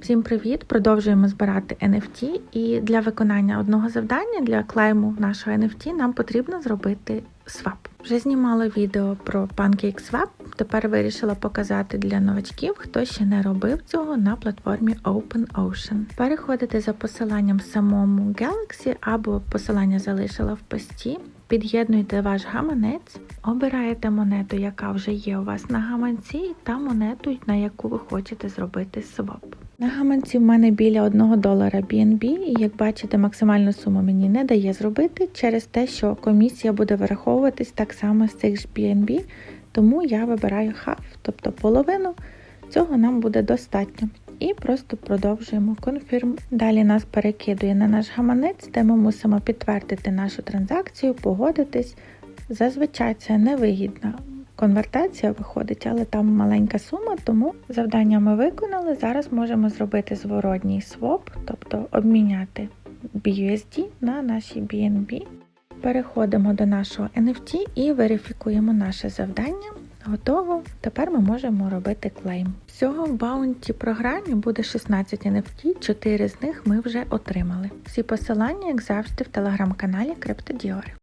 Всім привіт! Продовжуємо збирати NFT. І для виконання одного завдання для клейму нашого NFT нам потрібно зробити свап. Вже знімала відео про PancakeSwap, Тепер вирішила показати для новачків, хто ще не робив цього на платформі OpenOcean. Переходите за посиланням самому Galaxy або посилання залишила в пості. Під'єднуйте ваш гаманець, обираєте монету, яка вже є у вас на гаманці, та монету, на яку ви хочете зробити своп. На гаманці в мене біля 1 долара BNB, і як бачите, максимальну суму мені не дає зробити через те, що комісія буде вираховуватись так само з цих ж BNB, тому я вибираю half, тобто половину. Цього нам буде достатньо. І просто продовжуємо конфірм. Далі нас перекидує на наш гаманець, де ми мусимо підтвердити нашу транзакцію, погодитись. Зазвичай це невигідна конвертація виходить, але там маленька сума, тому завдання ми виконали. Зараз можемо зробити зворотній своп, тобто обміняти BUSD на наші BNB. Переходимо до нашого NFT і верифікуємо наше завдання. Готово. Тепер ми можемо робити клейм. Всього в баунті програмі буде 16 NFT, 4 з них ми вже отримали. Всі посилання, як завжди, в телеграм-каналі CryptoDior.